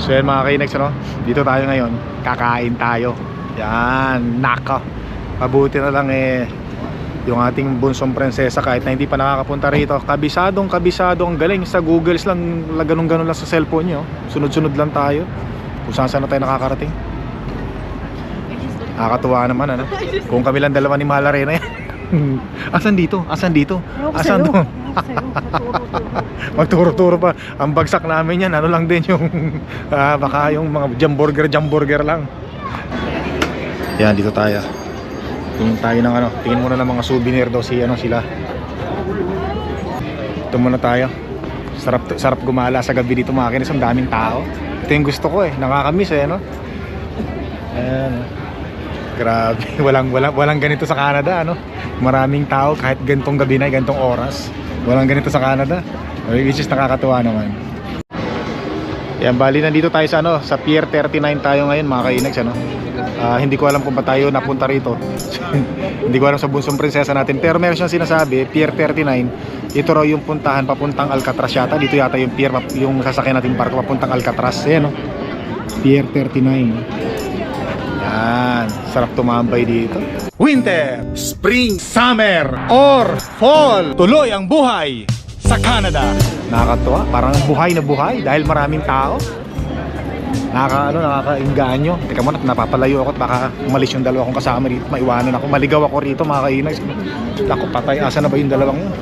So yan mga kainex ano, dito tayo ngayon, kakain tayo. Yan, nako. Mabuti na lang eh, yung ating bunsong prinsesa kahit na hindi pa nakakapunta rito. Kabisadong kabisado, ang galing sa Googles lang, ganun ganun lang sa cellphone nyo. Sunod-sunod lang tayo. Kung saan saan na tayo nakakarating. Nakakatuwa naman ano. Kung kami lang dalawa ni Malarena yan. Asan dito? Asan dito? Asan doon? Magturo-turo pa. Ang bagsak namin yan, ano lang din yung ah, baka yung mga jamburger jamburger lang. Yan, dito tayo. Tingin tayo ng ano, tingin muna ng mga souvenir daw si ano sila. Ito muna tayo. Sarap sarap gumala sa gabi dito mga kinis, ang daming tao. Ito yung gusto ko eh, nakakamiss eh, no? Ayan. Grabe, walang walang walang ganito sa Canada, ano? Maraming tao kahit gantong gabi na, gantong oras. Walang ganito sa Canada. Which is nakakatuwa naman. Yan, bali nandito tayo sa ano, sa Pier 39 tayo ngayon, mga kainags, ano. Ah, hindi ko alam kung ba tayo napunta rito. hindi ko alam sa bunsong prinsesa natin. Pero meron siyang sinasabi, Pier 39, ito raw yung puntahan papuntang Alcatraz yata. Dito yata yung pier, yung sasakyan natin barko papuntang Alcatraz. Ayan, no? Pier 39. Yan, sarap tumambay dito. Winter, Spring, Summer, or Fall. Tuloy ang buhay sa Canada. Nakakatuwa, parang buhay na buhay dahil maraming tao. Nakaka ano, nakakainganyo. Teka muna, napapalayo ako at baka umalis yung dalawa kong kasama rito. Maiwanan ako, maligaw ako rito mga kainag. Ako patay, asa na ba yung dalawang yun?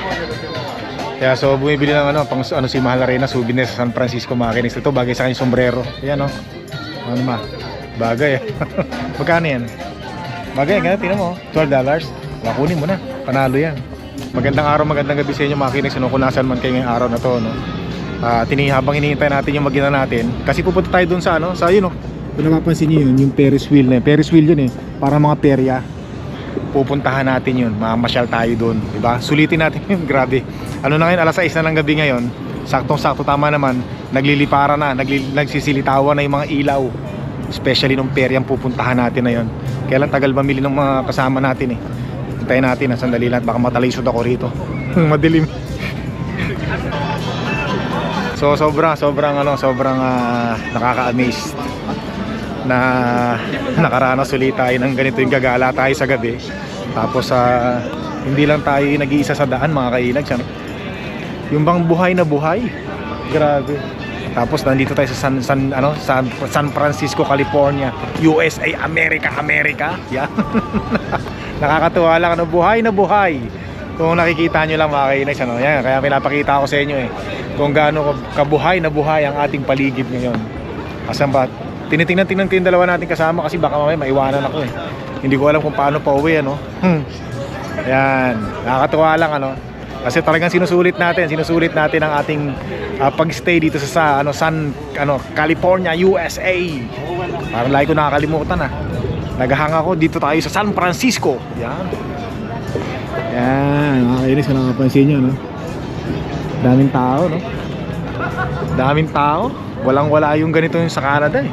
Kaya so bumibili ng ano, pang ano si Mahal Arena souvenir sa San Francisco mga kinis. Ito bagay sa kanyang sombrero. Ayan oh. Ano ma? Bagay. Magkano yan? Bagay, ganun, tingnan mo. $12. Wala, kunin mo na. Panalo yan. Magandang araw, magandang gabi sa inyo mga kinis. Ano, kung nasan man kayo ngayong araw na to, no? Ah, tini habang hinihintay natin yung magina natin kasi pupunta tayo dun sa ano sa yun no kung napapansin niyo yun yung Ferris wheel na yun Ferris wheel yun eh para mga perya pupuntahan natin yun mamasyal tayo dun di ba sulitin natin yun grabe ano na ngayon alas 6 na ng gabi ngayon saktong sakto tama naman naglilipara na nagli, nagsisilitawan na yung mga ilaw especially nung peryang pupuntahan natin na yun kaya lang tagal mamili ng mga kasama natin eh hintayin natin na sandali lang baka matalisod ako rito madilim So sobrang sobrang ano sobrang ah, nakaka-amaze na nakaranas ulit tayo ng ganito yung gagala tayo sa gabi. Tapos sa hindi lang tayo nag-iisa sa daan mga kainag. Siya, yung bang buhay na buhay. Grabe. Tapos nandito tayo sa San, San ano San, San Francisco, California, USA, America, America. Yan. Nakakatuwa lang ano buhay na buhay. Kung nakikita nyo lang mga kainags, ano, yan, kaya pinapakita ko sa inyo eh kung gaano kabuhay na buhay ang ating paligid ngayon. Asan ba? Tinitingnan-tingnan ko yung dalawa natin kasama kasi baka mamaya maiwanan ako eh. Hindi ko alam kung paano pa uwi ano. Hmm. Yan, nakakatuwa lang ano. Kasi talagang sinusulit natin, sinusulit natin ang ating ah, pag-stay dito sa, sa ano San ano California, USA. Parang lagi ko nakakalimutan ah. Naghahang ako dito tayo sa San Francisco. Yan. Yan, mga kainis kung nakapansin nyo, no? Daming tao, no? Daming tao. Walang-wala yung ganito yung sa Canada, eh.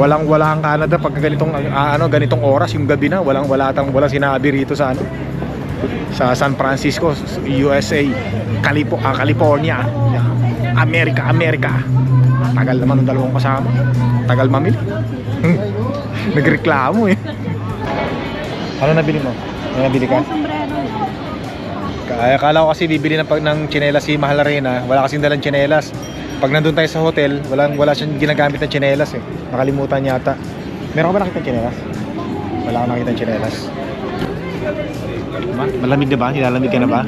Walang-wala ang Canada pag ganitong ah, ano, ganitong oras yung gabi na, walang-wala tang walang sinabi rito sa ano sa San Francisco, USA, Calipo, ah, California, Yan. America, America. Tagal naman ng dalawang kasama. Tagal mamili. Nagreklamo eh. Ano nabili mo? Ano nabili ka? Kaya akala ko kasi bibili ng, pag, ng tsinelas si Mahal Arena. Wala kasing dalang tsinelas. Pag nandun tayo sa hotel, walang, wala siyang ginagamit ng tsinelas eh. Nakalimutan yata. Meron ka ba nakita ng tsinelas? Wala akong nakita ng tsinelas. Ma- Malamig na ba? Nilalamig ka na ba?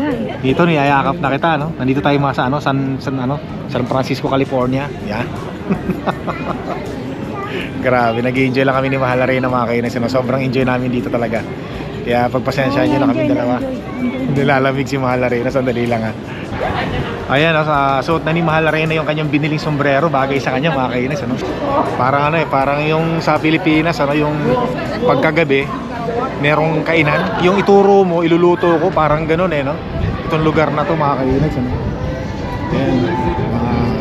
Dito niyayakap na kita, no? Nandito tayo mga sa ano, San, San, ano, San Francisco, California. Yan. Grabe, nag-enjoy lang kami ni Mahal Arena mga kainis. No? Sobrang enjoy namin dito talaga. Kaya pagpasensyahan nyo na kami dalawa. Nilalamig si Mahal Arena, sandali lang ha. Ayan, oh, sa suot na ni Mahal Arena yung kanyang biniling sombrero, bagay sa kanya mga kainis. Ano? Parang ano eh, parang yung sa Pilipinas, ano, yung pagkagabi, merong kainan. Yung ituro mo, iluluto ko, parang ganun eh, no? Itong lugar na to mga kainis. Ano? Ayan. Wow.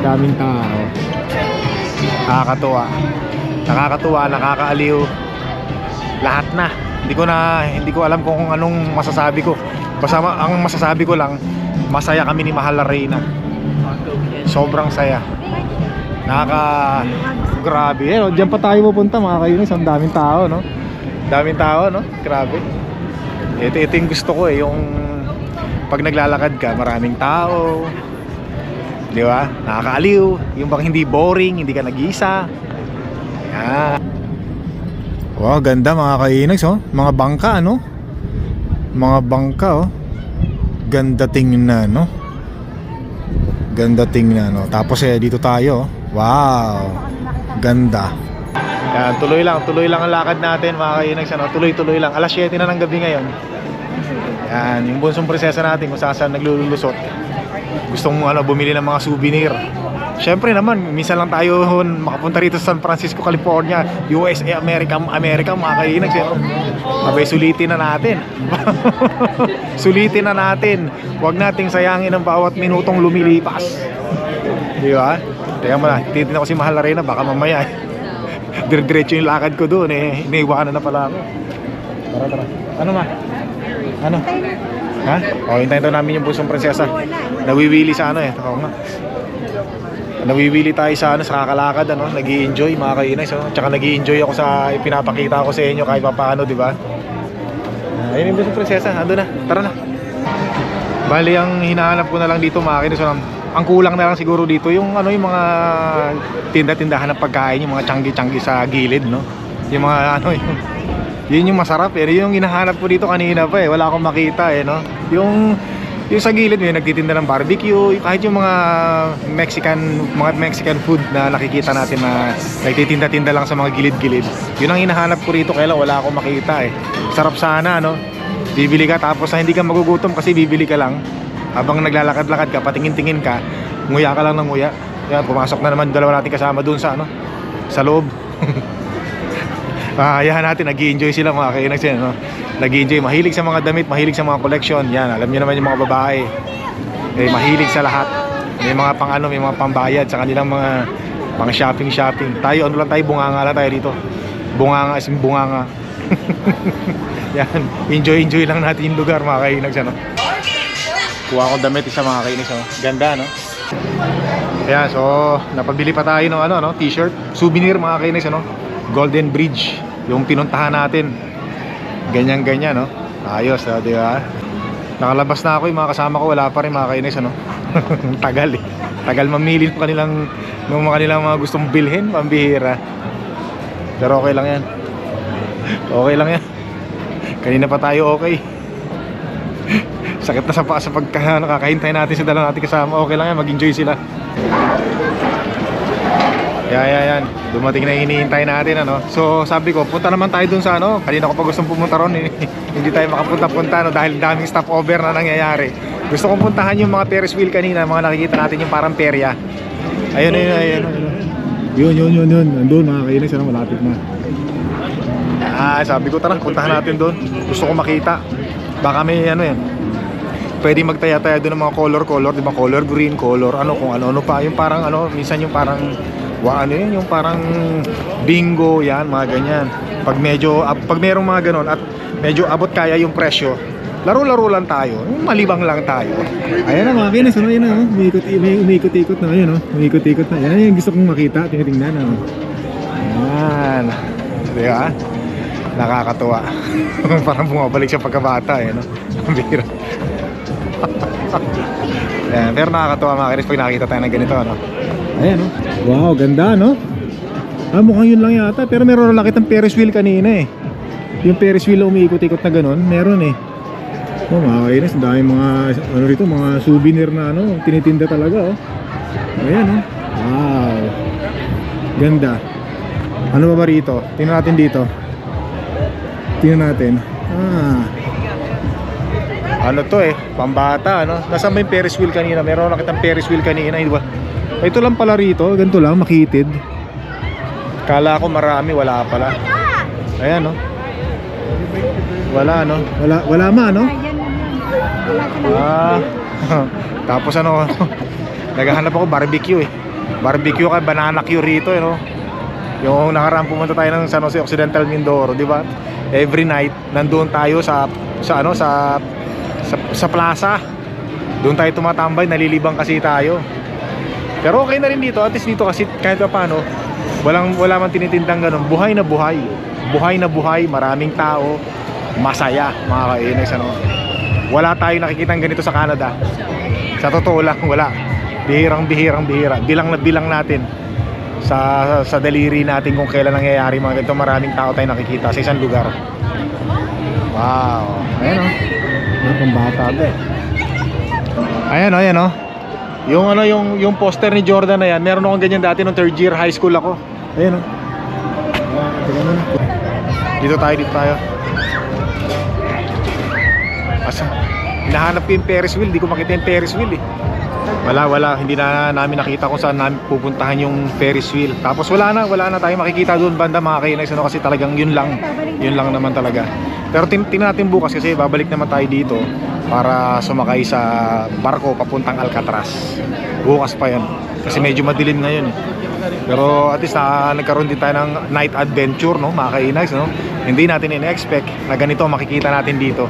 Daming tao. Nakakatuwa. Nakakatuwa, nakakaaliw. Lahat na. Hindi ko na hindi ko alam kung anong masasabi ko. Basta ang masasabi ko lang, masaya kami ni Mahal Reyna. Sobrang saya. Nakaka... Grabe. Eh, no? Diyan pa tayo pupunta mga kainis. Ang daming tao, no? Daming tao, no? Grabe. Ito, ito yung gusto ko eh. Yung pag naglalakad ka, maraming tao. Di ba? Nakakaaliw. Yung bang hindi boring, hindi ka nag-iisa. Yan. Wow, ganda mga kainags, oh. Mga bangka, ano? Mga bangka, oh. Ganda tingnan, no? Ganda tingnan, no? Tapos eh, dito tayo, oh. Wow. Ganda. Yan, tuloy lang, tuloy lang ang lakad natin mga kainags, ano? Tuloy-tuloy lang. Alas 7 na ng gabi ngayon. Yan, yung bunsong prinsesa natin kung saan saan naglululusot. Gustong ano, bumili ng mga souvenir. Siyempre naman, minsan lang tayo makapunta rito sa San Francisco, California, USA, America, America, mga kainags. Abay, sulitin na natin. sulitin na natin. Huwag nating sayangin ang bawat minutong lumilipas. Di ba? Teka mo na, titignan ko si Mahal Arena, baka mamaya. eh. Dire-diretso yung lakad ko doon eh. Iniiwanan na pala ako. Tara, tara. Ano ma? Ano? Ha? O, hintayin daw namin yung busong prinsesa. Nawiwili sa ano eh. Oo nga. Nawiwili tayo sa ano, sa kakalakad ano, nag enjoy mga kainay. So, tsaka nag enjoy ako sa ipinapakita ko sa inyo kahit pa paano, di ba? Ah, Ayun yung busong prinsesa, ando na. Tara na. Bali, ang hinahanap ko na lang dito mga kainis, ang, ang kulang na lang siguro dito yung ano yung mga tinda-tindahan ng pagkain, yung mga tiyanggi-tiyanggi sa gilid, no? Yung mga ano yung yun yung masarap eh. Yun yung hinahanap ko dito kanina pa eh. Wala akong makita eh, no? Yung yung sa gilid may nagtitinda ng barbecue, kahit yung mga Mexican mga Mexican food na nakikita natin na nagtitinda-tinda lang sa mga gilid-gilid. Yun ang hinahanap ko rito kaya wala akong makita eh. Sarap sana no. Bibili ka tapos na hindi ka magugutom kasi bibili ka lang. Habang naglalakad-lakad ka, patingin-tingin ka, nguya ka lang ng nguya. Yan, pumasok na naman dalawa natin kasama doon sa ano, sa loob. Ah, ayahan natin, nag enjoy sila mga kainag sila, no? nag enjoy mahilig sa mga damit, mahilig sa mga collection. Yan, alam niyo naman yung mga babae. Eh, mahilig sa lahat. May mga pang ano, may mga pambayad sa kanilang mga mga shopping shopping. Tayo ano lang tayo, bunganga lang tayo dito. Bunganga as in bunganga. Yan, enjoy enjoy lang natin yung lugar mga kainag no? Kuha ko damit isa mga kainis, no? Ganda, no? Kaya so napabili pa tayo ng ano no, t-shirt, souvenir mga kainis ano. Golden Bridge, yung pinuntahan natin. Ganyan ganyan no. Ayos, no, di ba? Nakalabas na ako, yung mga kasama ko wala pa rin mga kainis ano. Tagal eh. Tagal mamili ng kanilang ng mga kanilang mga gustong bilhin, pambihira. Pero okay lang 'yan. Okay lang 'yan. Kanina pa tayo okay. Sakit na sa paa sa pagka nakakahintay natin sa dalawa natin kasama. Okay lang yan, mag-enjoy sila. Yan, yan, yan. Dumating na hinihintay natin, ano. So, sabi ko, punta naman tayo dun sa, ano. Kanina ko pa gustong pumunta ron, eh. Hindi tayo makapunta-punta, no, dahil daming stopover na nangyayari. Gusto kong puntahan yung mga Ferris wheel kanina, mga nakikita natin yung parang perya. Ayun, ayun, ayun, ayun. Yun, yun, yun, yun. Nandun, mga kainis, ano, malapit na. Ah, sabi ko, tara, puntahan natin doon. Gusto ko makita. Baka may, ano yan, pwede magtaya-taya doon ng mga color-color, di ba? Color green, color ano, kung ano-ano pa. Yung parang ano, minsan yung parang wa ano yun, yung parang bingo, yan, mga ganyan. Pag medyo, pag merong mga ganon at medyo abot kaya yung presyo, laro-laro lang tayo, malibang lang tayo. Ayan na mga kinis, ano yun na, oh. umikot, may umikot-ikot na, ayan, oh. umikot-ikot na. Yan yung gusto kong makita, tinitingnan, oh. Ayan. Di ba? Nakakatuwa. Parang bumabalik sa pagkabata, eh, no? Ang bira. Ayan, pero nakakatuwa mga kinis pag nakakita tayo ng ganito, no? Ayan, oh. Wow, ganda, no? Ah, mukhang yun lang yata. Pero meron lang kitang Ferris wheel kanina, eh. Yung Ferris wheel umiikot-ikot na ganun, meron, eh. Oh, mga kainis, dami mga, ano rito, mga souvenir na, ano, tinitinda talaga, oh. Ayan, oh. Wow. Ganda. Ano ba ba rito? Tingnan natin dito. Tingnan natin. Ah. Ano to eh, pambata ano. Nasaan ba yung Ferris wheel kanina? Meron na kitang Ferris wheel kanina, di ba? Ito lang pala rito, ganito lang, makitid. Kala ko marami, wala pala. Ayan no. Wala no. Wala wala ma no. Ah. Tapos ano, naghahanap ako barbecue eh. Barbecue kay banana queue rito eh no. Yung nakaraan pumunta tayo ng San Jose Occidental Mindoro, di ba? Every night nandoon tayo sa sa ano sa sa, sa plaza. Doon tayo tumatambay, nalilibang kasi tayo. Pero okay na rin dito, at least dito kasi kahit pa paano, walang, wala man tinitindang ganun. Buhay na buhay. Buhay na buhay, maraming tao, masaya mga kainis. Ano? Wala tayong nakikitang ganito sa Canada. Sa totoo lang, wala. Bihirang bihirang bihira. Bilang na bilang natin sa sa daliri natin kung kailan nangyayari mga ganito maraming tao tayo nakikita sa isang lugar. Wow. Ayan oh. Ano pang bata to eh. Ayan oh, ayan oh. Yung ano yung yung poster ni Jordan na yan, meron akong ganyan dati nung third year high school ako. Ayan oh. Tingnan mo. Dito tayo, dito tayo. Asa? Hinahanap ko yung Ferris wheel, di ko makita yung Ferris wheel eh. Wala, wala. Hindi na namin nakita kung saan namin pupuntahan yung Ferris wheel. Tapos wala na, wala na tayo makikita doon banda mga kainis. Ano, kasi talagang yun lang. Yun lang naman talaga. Pero tin tingnan natin bukas kasi babalik naman tayo dito para sumakay sa barko papuntang Alcatraz. Bukas pa yan. Kasi medyo madilim ngayon eh. Pero at least na, nagkaroon din tayo ng night adventure, no? Mga kainags, no? Hindi natin in-expect na ganito makikita natin dito.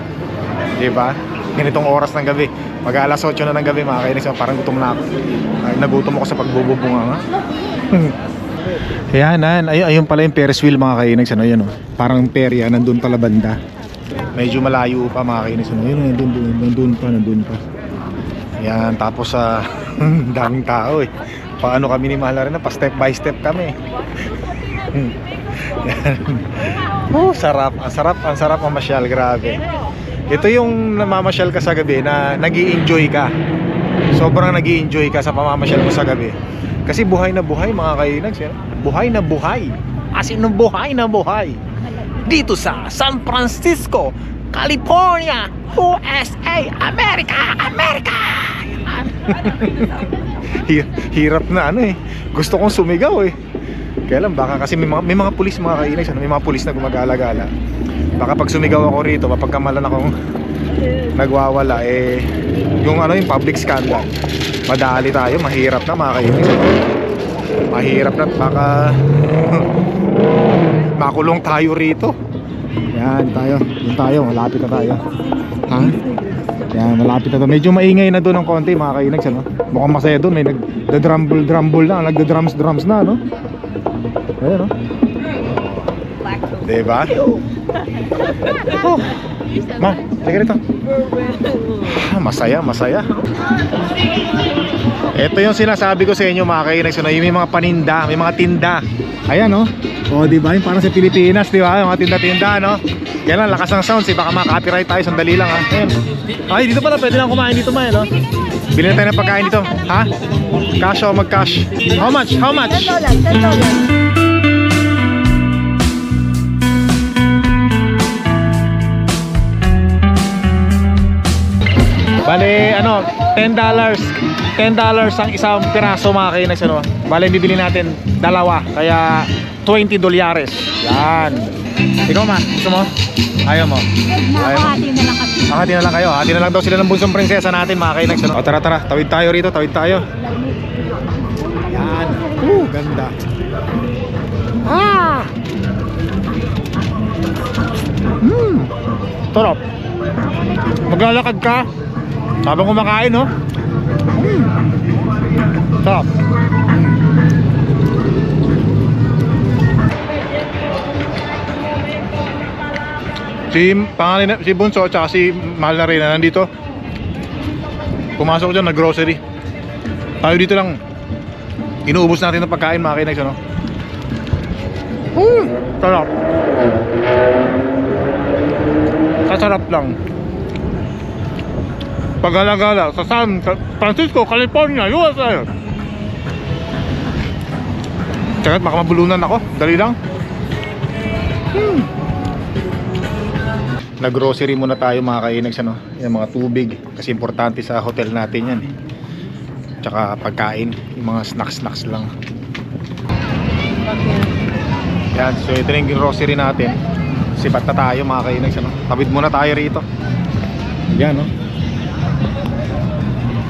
Di ba? Ganitong oras ng gabi. Mag alas 8 na ng gabi, mga kainags, no? parang gutom na ako. Ay, nagutom ako sa pagbububunga nga. Kaya nan, ay ayun pala yung Ferris wheel mga kainags, ano yan oh. Parang perya nandun pala banda. Medyo malayo pa mga kainags, ano. Yun, nandun, nandun, nandun pa, nandun pa. Yan, tapos sa daming tao eh. Paano kami ni Mahal rin pa step by step kami. Oh, sarap. Ang sarap, ang sarap mamasyal, grabe. Ito yung namamasyal ka sa gabi na nag enjoy ka. Sobrang nag enjoy ka sa pamamasyal mo sa gabi. Kasi buhay na buhay mga kainags. Buhay na buhay. As in buhay na buhay. Dito sa San Francisco, California, USA, America, America. Hi- Hirap na ano eh. Gusto kong sumigaw eh. Kaya lang baka kasi may mga, may mga pulis mga kainags, ano, may mga pulis na gumagala-gala. Baka pag sumigaw ako rito, mapagkamalan akong nagwawala eh yung ano yung public scandal. Madali tayo, mahirap na mga kainags. Mahirap na baka makulong tayo rito. Yan tayo, yun tayo, malapit na tayo. Ha? Yan, malapit na to. Medyo maingay na doon ng konti mga kainags ano. Mukhang masaya doon, may nagda-drumble drumble na, nagda-drums drums na no. Ayan no. Diba? Oh. Ma, sige rito. Ah, masaya, masaya. Ito yung sinasabi ko sa inyo mga kainags ano, yung may mga paninda, may mga tinda. Ayan no. Oh, di ba? Yung parang sa Pilipinas, di ba? Yung mga tinda-tinda, no? Yan lang, lakas ng sounds, eh. Baka maka-copyright tayo, sandali lang, ha? Ayan. Ay, dito pala, pwede lang kumain dito, ma, eh, no? Bilhin na tayo ng pagkain dito, ha? Cash o mag-cash? How much? How much? Bale, ano, $10 $10 ang isang piraso mga kainags ano. Bale, bibili natin dalawa, kaya 20 dolyares. Yan. Ikaw ma, gusto mo? Ayaw mo? Ayaw mo? Nakahati na lang kami. Hati na lang kayo. Hati na lang daw sila ng bunsong prinsesa natin mga kainags. Ano? O tara tara, tawid tayo rito, tawid tayo. Yan. Uh, ganda. Ah! Hmm. Sarap. Maglalakad ka. Habang kumakain, no? Mm. Sarap. Si pangalan na- si Bunso at si Mahal na rin na nandito. Pumasok dyan, nag-grocery. Tayo dito lang. Inuubos natin ng pagkain mga kinags, ano? Mm, sarap. Kasarap lang. Pagala-gala sa San Francisco, California, USA. Tsaka baka mabulunan ako. Dali lang. Hmm. Nag-grocery muna tayo mga kainags ano. Yung mga tubig. Kasi importante sa hotel natin yan eh. Tsaka pagkain. Yung mga snacks-snacks lang. Yan. So ito yung grocery natin. Sipat na tayo mga kainags ano. Tawid muna tayo rito. Yan no.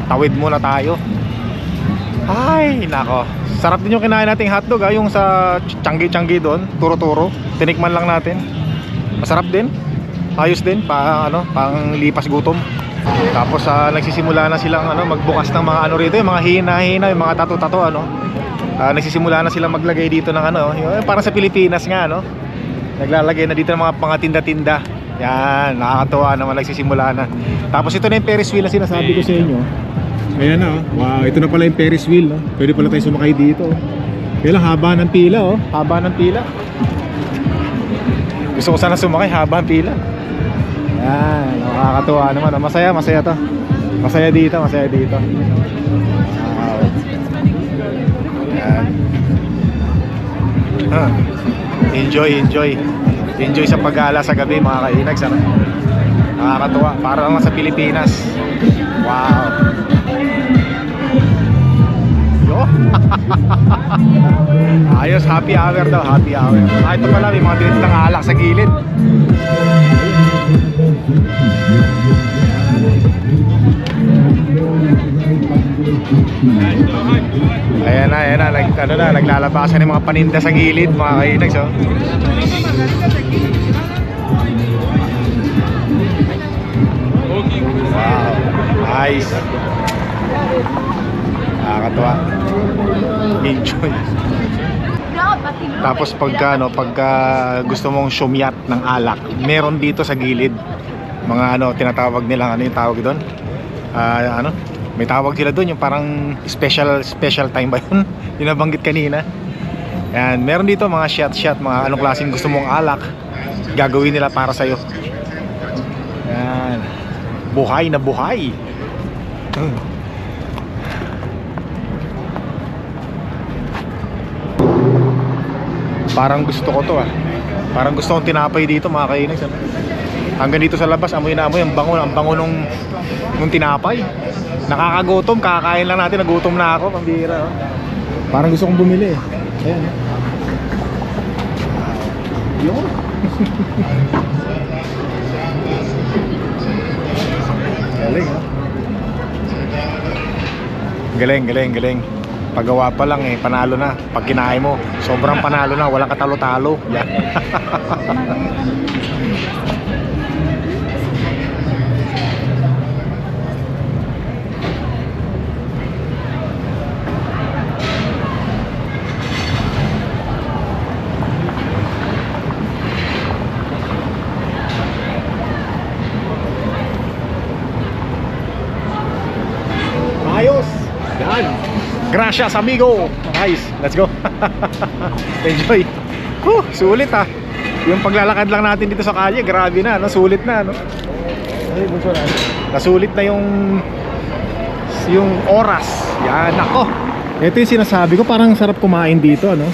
Tawid muna tayo. Ay, nako. Sarap din yung kinain nating hotdog ha, yung sa Changi-Changi doon, turo-turo. Tinikman lang natin. Masarap din. Ayos din, pa ano, pang lipas gutom. Tapos ah, nagsisimula na silang ano, magbukas ng mga ano rito, yung mga hina-hina, yung mga tato-tato ano. Ah, nagsisimula na silang maglagay dito ng ano, yung, parang sa Pilipinas nga no. Naglalagay na dito ng mga mga tinda-tinda. Yan, nakakatuwa naman nagsisimula na. Tapos ito na yung Ferris wheel na sinasabi ko sa inyo. Ayan na oh. Wow, ito na pala yung Ferris wheel no. Pwede pala tayo sumakay dito. oh. Kaya lang haba ng pila oh. Haba ng pila. Gusto ko sana sumakay, haba ang pila. Yan, nakakatuwa naman. oh. Masaya, masaya to. Masaya dito, masaya dito. Wow. Yan. Ah. Enjoy, enjoy. Enjoy sa pag-gala sa gabi mga kainags. Ano? Nakakatuwa. Para naman sa Pilipinas. Wow. Yo. Ayos, happy hour daw, happy hour. Ah, ito pala, may mga tinitang alak sa gilid. Ayan na, ayan na, nag, ano na, naglalabasan ng mga paninda sa gilid, mga kainags, oh. Nice. Nakakatuwa. Enjoy. Tapos pagka, no, pagka gusto mong shumyat ng alak, meron dito sa gilid. Mga ano, tinatawag nilang ano yung tawag doon? Ah, ano? May tawag sila doon yung parang special special time ba yun? yung nabanggit kanina. Yan, meron dito mga shot shot, mga anong klaseng gusto mong alak. Gagawin nila para sa'yo. Yan. Buhay na buhay. Parang gusto ko to ah. Parang gusto kong tinapay dito mga kainis. Ano? Hanggang dito sa labas, amoy na amoy. Ang bango, ang bango nung, nung tinapay. Nakakagutom, kakain lang natin. Nagutom na ako, pambira. Oh. Parang gusto kong bumili eh. Ayan. Yun. galing ah. Galing, galing, galing. Paggawa pa lang eh, panalo na. Pag kinain mo, sobrang panalo na, walang katalo-talo. Yan. Ayos! Yan! Gracias amigo! Nice! Let's go! Enjoy! Huh, sulit ah! Yung paglalakad lang natin dito sa kalye, grabe na, no? sulit na, no? Nasulit na yung yung oras. Yan, nako. Ito yung sinasabi ko, parang sarap kumain dito, ano?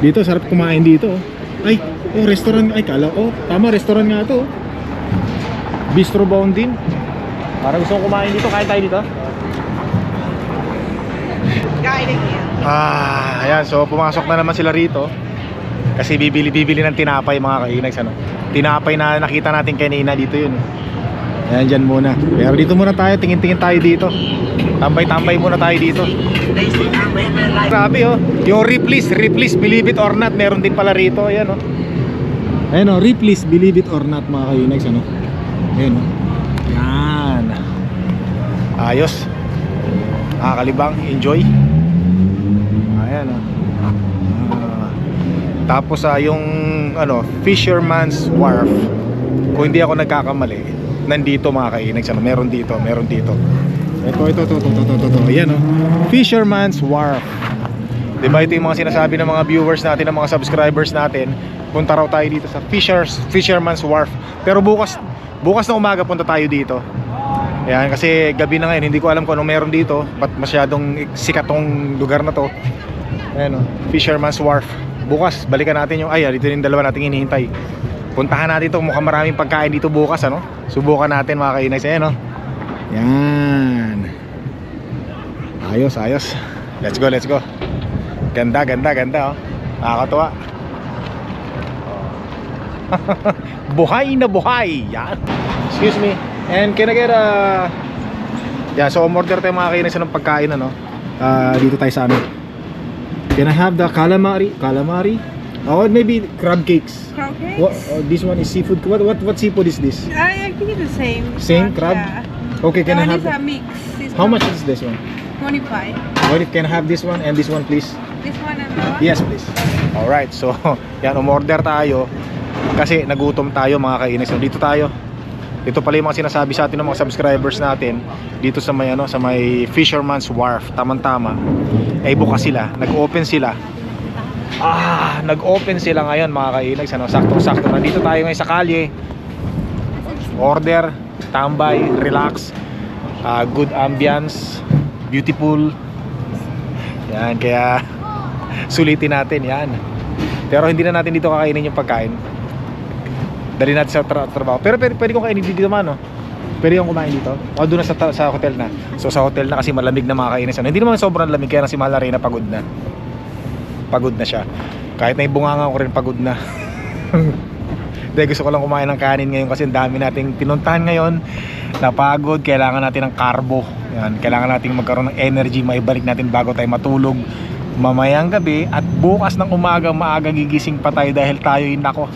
Dito, sarap kumain dito. oh. Ay, oh, restaurant. Ay, kala, oh, tama, restaurant nga to. oh. Bistro Bound din. Parang gusto kumain dito, kain tayo dito. Guiding you. Ah, ayan. So, pumasok na naman sila rito. Kasi bibili-bibili ng tinapay mga kainags. Ano? Tinapay na nakita natin kanina dito yun. Ayan, dyan muna. Pero dito muna tayo. Tingin-tingin tayo dito. Tambay-tambay muna tayo dito. Grabe oh. Yung Ripley's, Ripley's, believe it or not, meron din pala rito. Ayan oh. Ayan oh, Ripley's, believe it or not mga kainags. Ano? Ayan oh. Yan. Ayos. Nakakalibang, enjoy. Ayan oh. Ah. tapos ah, yung ano, Fisherman's Wharf. Kung hindi ako nagkakamali, nandito mga kainags, ano, meron dito, meron dito. Ito, ito, ito, ito, ito, ito, ito. Ayan oh. Fisherman's Wharf. Diba ito yung mga sinasabi ng mga viewers natin, ng mga subscribers natin. Punta raw tayo dito sa Fishers, Fisherman's Wharf. Pero bukas, bukas na umaga punta tayo dito. Yan, kasi gabi na ngayon, hindi ko alam kung anong meron dito. Ba't masyadong sikat tong lugar na to. Ayan o, Fisherman's Wharf. Bukas, balikan natin yung, ay, dito yung dalawa nating hinihintay. Puntahan natin to, mukhang maraming pagkain dito bukas, ano? Subukan natin mga kainags. Ayan o. Yan. Ayos, ayos. Let's go, let's go. Ganda, ganda, ganda oh. Nakakatuwa. buhay na buhay. Yan. Excuse me. And can I get a... Yeah, so umorder tayo mga kainis ng pagkain ano. Ah, dito tayo sa ano. Can I have the calamari? Calamari? Oh, maybe crab cakes. Crab cakes? What, oh, this one is seafood. What what what seafood is this? I, I think it's the same. Same one, crab? Yeah. Okay, can that I one have? is a mix. This How one much is this one? 25. What if can I have this one and this one, please? This one and that one? Yes, please. Alright, so yan, umorder tayo. Kasi nagutom tayo mga kainis. So, dito tayo. Ito pala yung mga sinasabi sa atin ng mga subscribers natin dito sa may ano, sa may Fisherman's Wharf, tamang-tama. Eh bukas sila, nag-open sila. Ah, nag-open sila ngayon mga kainags, ano, saktong-sakto. Nandito tayo ngayon sa kalye. Order, tambay, relax. ah, good ambience, beautiful. Yan, kaya sulitin natin yan. Pero hindi na natin dito kakainin yung pagkain. Dali natin sa tra- trabaho. Pero pwede, pwede kong kainin dito man, no? Pwede yung kumain dito. O doon na sa, sa hotel na. So sa hotel na kasi malamig na makakainis. Ano? Hindi naman sobrang lamig kaya si Mahal Arena pagod na. Pagod na siya. Kahit na yung bunganga ko rin pagod na. Hindi, gusto ko lang kumain ng kanin ngayon kasi ang dami nating pinuntahan ngayon. Napagod, kailangan natin ng carbo. Yan, kailangan natin magkaroon ng energy, maibalik natin bago tayo matulog mamayang gabi at bukas ng umaga maaga gigising pa tayo dahil tayo nako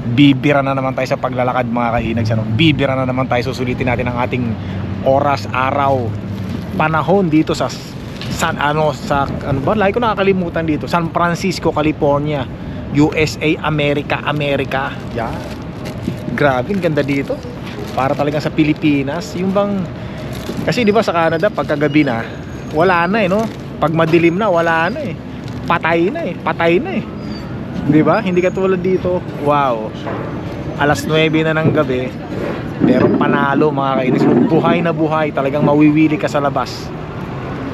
bibira na naman tayo sa paglalakad mga kainag. Ano? bibira na naman tayo susulitin natin ang ating oras, araw panahon dito sa San ano sa ano ba? Lagi ko nakakalimutan dito. San Francisco, California USA, America, America yan. Grabe ang ganda dito. Para talagang sa Pilipinas. Yung bang kasi di ba sa Canada pagkagabi na wala na eh no? Pag madilim na wala na eh. Patay na eh patay na eh di ba? Hindi katulad dito. Wow. Alas 9 na ng gabi. Pero panalo mga kainis. Buhay na buhay talagang mawiwili ka sa labas.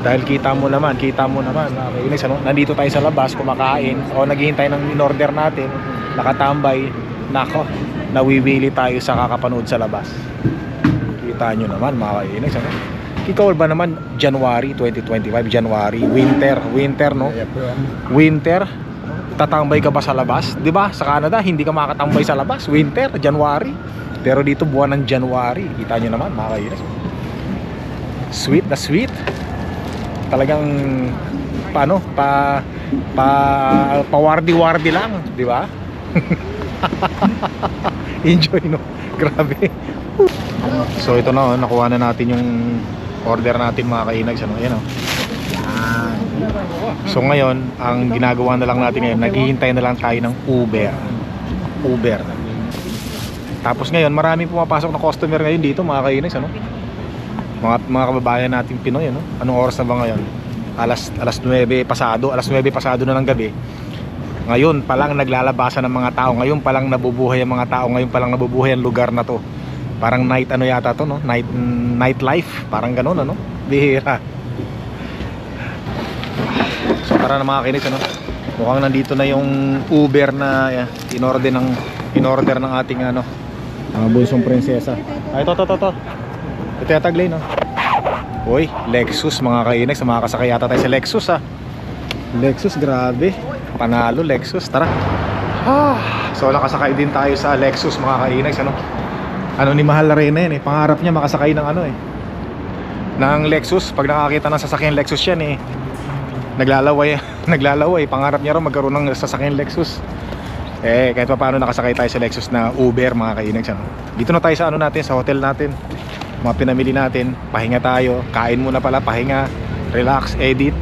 Dahil kita mo naman kita mo naman mga kainis ano? nandito tayo sa labas kumakain. O naghihintay ng in-order natin. Nakatambay. Nako nawiwili tayo sa kakapanood sa labas. Kita nyo naman mga kainis ano? ikaw ba naman January 2025 January winter. Winter no? Winter tatambay ka ba sa labas? 'di ba? Sa Canada hindi ka makakatambay sa labas. Winter January. Pero dito buwan ng January. Kita nyo naman mga kainis sweet na sweet. Talagang paano? Pa pa pawardi-wardi lang di ba? Enjoy no? Grabe. So ito na oh, nakuha na natin yung order natin mga kainags ano yan oh. So ngayon ang ginagawa na lang natin ngayon naghihintay na lang tayo ng Uber. Uber. Tapos ngayon marami pumapasok na customer ngayon dito mga kainags ano? Mga mga kababayan nating Pinoy ano? Anong oras na ba ngayon? Alas alas 9 pasado alas 9 pasado na ng gabi. Ngayon pa lang naglalabasan ng mga tao ngayon pa lang nabubuhay ang mga tao ngayon pa lang nabubuhay ang lugar na to. Parang night ano yata to no? Night night life parang ganoon ano? Bihira so tara na mga kinis ano mukhang nandito na yung Uber na yeah, inorder ng inorder ng ating ano mga bunsong prinsesa ay to to to to ito yata Glenn no Uy, Lexus mga kainex, mga kasakay yata tayo sa Lexus ah. Lexus, grabe. Panalo Lexus, tara. Ah, so nakasakay din tayo sa Lexus mga kainex, ano? Ano ni Mahal Arena yan eh, pangarap niya makasakay ng ano eh. Ng Lexus, pag nakakita ng sasakyan Lexus yan eh. Naglalaway, naglalaway, pangarap niya raw magkaroon ng sasakyan Lexus. Eh, kahit pa paano nakasakay tayo sa Lexus na Uber mga kainex, ano? Dito na tayo sa ano natin, sa hotel natin. Mga pinamili natin. Pahinga tayo. Kain muna pala. Pahinga. Relax. Edit.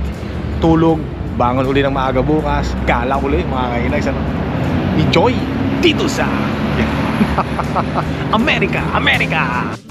Tulog. Bangon uli ng maaga bukas. Gala uli mga kainags ano? enjoy! Dito sa America America